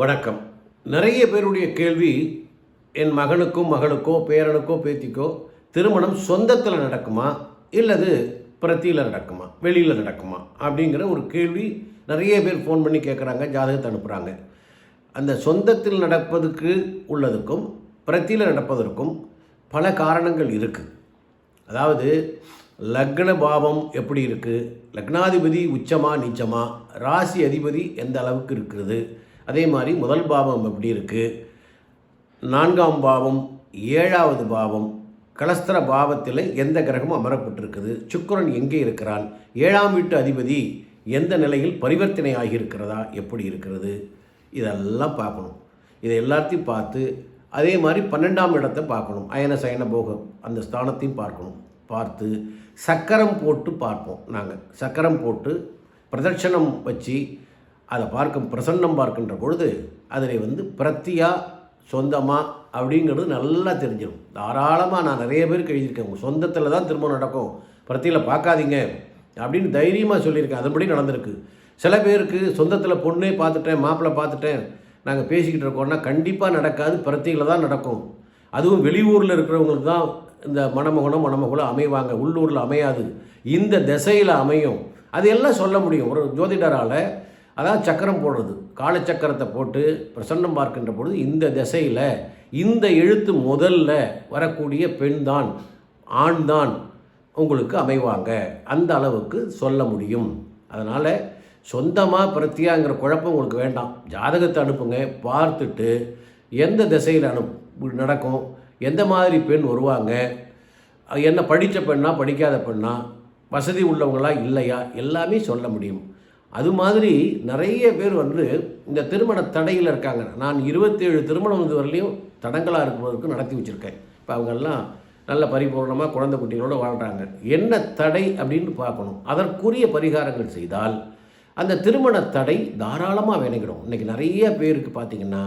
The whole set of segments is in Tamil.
வணக்கம். நிறைய பேருடைய கேள்வி என் மகனுக்கும் மகளுக்கோ பேரனுக்கோ பேத்திக்கோ திருமணம் சொந்தத்தில் நடக்குமா? இல்லது பிரத்தியில் நடக்குமா? வெளியில் நடக்குமா? அப்படிங்கிற ஒரு கேள்வி நிறைய பேர் ஃபோன் பண்ணி கேட்குறாங்க ஜாதகத்தை அனுப்புகிறாங்க அந்த சொந்தத்தில் நடப்பதுக்கு உள்ளதுக்கும் பிரத்தியில் நடப்பதற்கும் பல காரணங்கள் இருக்குது அதாவது லக்ன பாவம் எப்படி இருக்குது லக்னாதிபதி உச்சமா நீச்சமா? ராசி அதிபதி எந்த அளவுக்கு இருக்கிறது? அதே மாதிரி முதல் பாவம் எப்படி இருக்குது நான்காம் பாவம் ஏழாவது பாவம் கலஸ்தர பாவத்தில் எந்த கிரகமும் அமரப்பட்டிருக்குது? சுக்கிரன் எங்கே இருக்கிறான்? ஏழாம் வீட்டு அதிபதி எந்த நிலையில் பரிவர்த்தனை ஆகியிருக்கிறதா? எப்படி இருக்கிறது? இதெல்லாம் பார்க்கணும். இதை எல்லாத்தையும் பார்த்து அதே மாதிரி பன்னெண்டாம் இடத்தை பார்க்கணும். அயன சயன போகம் அந்த ஸ்தானத்தையும் பார்க்கணும். பார்த்து சக்கரம் போட்டு பார்ப்போம் நாங்கள் சக்கரம் போட்டு பிரதட்சணம் வச்சு அதை பார்க்கும் பிரசன்னம் பார்க்கின்ற பொழுது அதில் வந்து பிரத்தியா சொந்தமாக அப்படிங்கிறது நல்லா தெரிஞ்சிடும் தாராளமாக நான் நிறைய பேருக்கு எழுதியிருக்கேன். உங்கள் சொந்தத்தில் தான் திருமணம் நடக்கும். பிரத்தியில் பார்க்காதீங்க அப்படின்னு தைரியமாக சொல்லியிருக்கேன். அதன்படி நடந்திருக்கு. சில பேருக்கு சொந்தத்தில் பொண்ணே பார்த்துட்டேன் மாப்பிள்ளை பார்த்துட்டேன் நாங்கள் பேசிக்கிட்டு இருக்கோம்னா கண்டிப்பாக நடக்காது. பிரத்தியில் தான் நடக்கும். அதுவும் வெளியூரில் இருக்கிறவங்களுக்கு தான் இந்த மணமகனும் மணமகளும் அமைவாங்க. உள்ளூரில் அமையாது. இந்த திசையில் அமையும். அது எல்லாம் சொல்ல முடியும். ஒரு ஜோதிடரால் அதான் சக்கரம் போடுறது. காலச்சக்கரத்தை போட்டு பிரசன்னம் பார்க்கின்ற பொழுது இந்த திசையில் இந்த எழுத்து முதல்ல வரக்கூடிய பெண் தான் ஆண் தான் உங்களுக்கு அமைவாங்க. அந்த அளவுக்கு சொல்ல முடியும். அதனால் சொந்தமாக பிரத்தியாங்கிற குழப்பம் உங்களுக்கு வேண்டாம். ஜாதகத்தை அனுப்புங்க. பார்த்துட்டு எந்த திசையில் அனுப்பு நடக்கும் எந்த மாதிரி பெண் வருவாங்க என்ன படித்த பெண்ணா படிக்காத பெண்ணா வசதி உள்ளவங்களா இல்லையா எல்லாமே சொல்ல முடியும். அது மாதிரி நிறைய பேர் வந்து இந்த திருமண தடையில் இருக்காங்க. நான் இருபத்தேழு திருமணம் இது வரலையும் தடங்களாக இருக்கிறதுக்கு நடத்தி வச்சுருக்கேன். இப்போ அவங்கெல்லாம் நல்ல பரிபூர்ணமாக குழந்தை குட்டிகளோடு வாழ்கிறாங்க என்ன தடை அப்படின்னு பார்க்கணும். அதற்குரிய பரிகாரங்கள் செய்தால் அந்த திருமண தடை தாராளமாக வினைகிடும் இன்றைக்கி நிறைய பேருக்கு பார்த்திங்கன்னா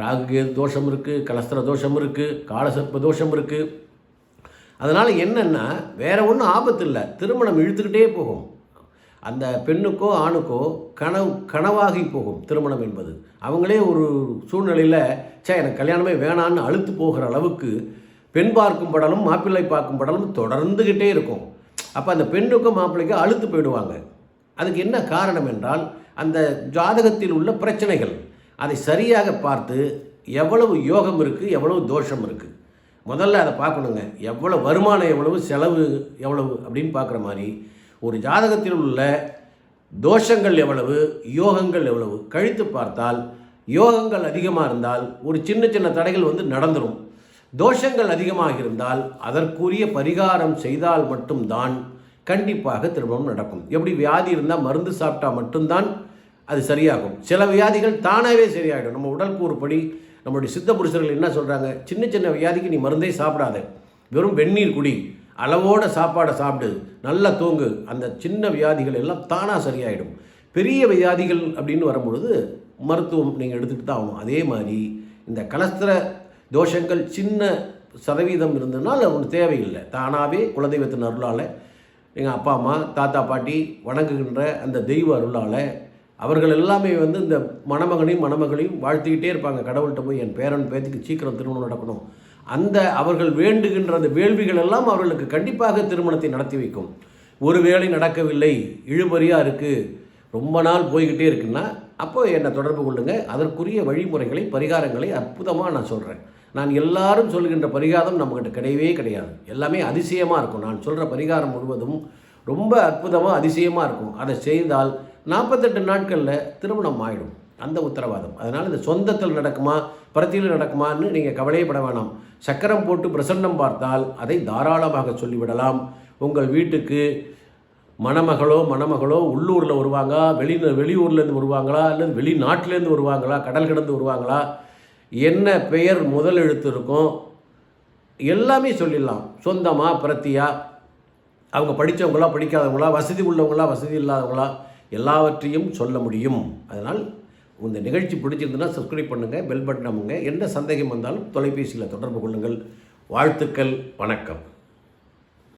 ராகுகேது தோஷம் இருக்குது கலஸ்திர தோஷம் இருக்குது காலசர்ப்ப தோஷம் இருக்குது அதனால் என்னென்னா வேறு ஒன்றும் ஆபத்து இல்லை. திருமணம் இழுத்துக்கிட்டே போகும். அந்த பெண்ணுக்கோ ஆணுக்கோ கனவு கனவாகி போகும் திருமணம் என்பது. அவங்களே ஒரு சூழ்நிலையில் சே எனக்கு கல்யாணமே வேணான்னு அழுத்து போகிற அளவுக்கு பெண் பார்க்கும் படலும் மாப்பிள்ளை பார்க்கும் படலும் தொடர்ந்துக்கிட்டே இருக்கும். அப்போ அந்த பெண்ணுக்கும் மாப்பிள்ளைக்கும் அழுத்து போயிடுவாங்க. அதுக்கு என்ன காரணம் என்றால் அந்த ஜாதகத்தில் உள்ள பிரச்சனைகள். அதை சரியாக பார்த்து எவ்வளவு யோகம் இருக்குது எவ்வளவு தோஷம் இருக்குது முதல்ல அதை பார்க்கணுங்க. எவ்வளோ வருமானம் எவ்வளவு செலவு எவ்வளவு அப்படின்னு பார்க்குற மாதிரி ஒரு ஜாதகத்தில் உள்ள தோஷங்கள் எவ்வளவு யோகங்கள் எவ்வளவு? கழித்து பார்த்தால் யோகங்கள் அதிகமாக இருந்தால் ஒரு சின்ன சின்ன தடைகள் வந்து நடந்துடும் தோஷங்கள் அதிகமாக இருந்தால் அதற்குரிய பரிகாரம் செய்தால் மட்டும்தான் கண்டிப்பாக திருமணம் நடக்கும். எப்படி வியாதி இருந்தால் மருந்து சாப்பிட்டா மட்டும்தான் அது சரியாகும். சில வியாதிகள் தானாகவே சரியாகிடும் நம்ம உடல் கூறுப்படி நம்மளுடைய சித்த புருஷர்கள் என்ன சொல்கிறாங்க சின்ன சின்ன வியாதிக்கு நீ மருந்தே சாப்பிடாத. வெறும் வெந்நீர் குடி. அளவோட சாப்பாடை சாப்பிடு நல்லா தூங்கு. அந்த சின்ன வியாதிகள் எல்லாம் தானாக சரியாயிடும். பெரிய வியாதிகள் அப்படின்னு வரும்பொழுது மருத்துவம் நீங்கள் எடுத்துக்கிட்டு தான் ஆகணும். அதே மாதிரி இந்த கலஸ்திர தோஷங்கள் சின்ன சதவீதம் இருந்ததுனால் அது ஒன்று தேவையில்லை. தானாகவே குலதெய்வத்தின் அருளால் எங்கள் அப்பா அம்மா தாத்தா பாட்டி வணங்குகின்ற அந்த தெய்வ அருளால் அவர்கள் எல்லாமே வந்து இந்த மணமகனையும் மணமகளையும் வாழ்த்திக்கிட்டே இருப்பாங்க. கடவுள்கிட்ட போய் என் பேரன் பேத்துக்கு சீக்கிரம் திருமணம் நடக்கணும். அந்த அவர்கள் வேண்டுகின்ற அந்த வேள்விகள் எல்லாம் அவர்களுக்கு கண்டிப்பாக திருமணத்தை நடத்தி வைக்கும். ஒருவேளை நடக்கவில்லை இழுபறியாக இருக்குது ரொம்ப நாள் போய்கிட்டே இருக்குன்னா அப்போ என்னை தொடர்பு கொள்ளுங்கள் அதற்குரிய வழிமுறைகளை பரிகாரங்களை அற்புதமாக நான் சொல்கிறேன் நான் எல்லாரும் சொல்கின்ற பரிகாரம் நம்மக்கிட்ட கிடையவே கிடையாது. எல்லாமே அதிசயமாக இருக்கும். நான் சொல்கிற பரிகாரம் முழுவதும் ரொம்ப அற்புதமாக அதிசயமாக இருக்கும். அதை செய்தால் நாற்பத்தெட்டு நாட்களில் திருமணம் ஆகிடும் அந்த உத்தரவாதம். அதனால் இந்த சொந்தத்தில் நடக்குமா பரத்தியில் நடக்குமான்னு நீங்கள் கவலையப்பட வேணாம். சக்கரம் போட்டு பிரசன்னம் பார்த்தால் அதை தாராளமாக சொல்லிவிடலாம். உங்கள் வீட்டுக்கு மணமகளோ மணமகளோ உள்ளூரில் வருவாங்க வெளி வெளியூர்லேருந்து வருவாங்களா அல்லது வெளிநாட்டிலேருந்து வருவாங்களா கடல் கடந்து வருவாங்களா என்ன பெயர் முதல் எழுத்து இருக்கும் எல்லாமே சொல்லிடலாம். சொந்தமாக பிரத்தியா அவங்க படித்தவங்களா படிக்காதவங்களா வசதி உள்ளவங்களா வசதி இல்லாதவங்களா எல்லாவற்றையும் சொல்ல முடியும். அதனால் இந்த நிகழ்ச்சி பிடிச்சிருந்துன்னா சப்ஸ்கிரைப் பண்ணுங்கள் பெல் பட்டன் அமுங்க. என்ன சந்தேகம் வந்தாலும் தொலைபேசியில் தொடர்பு கொள்ளுங்கள். வாழ்த்துக்கள் வணக்கம்.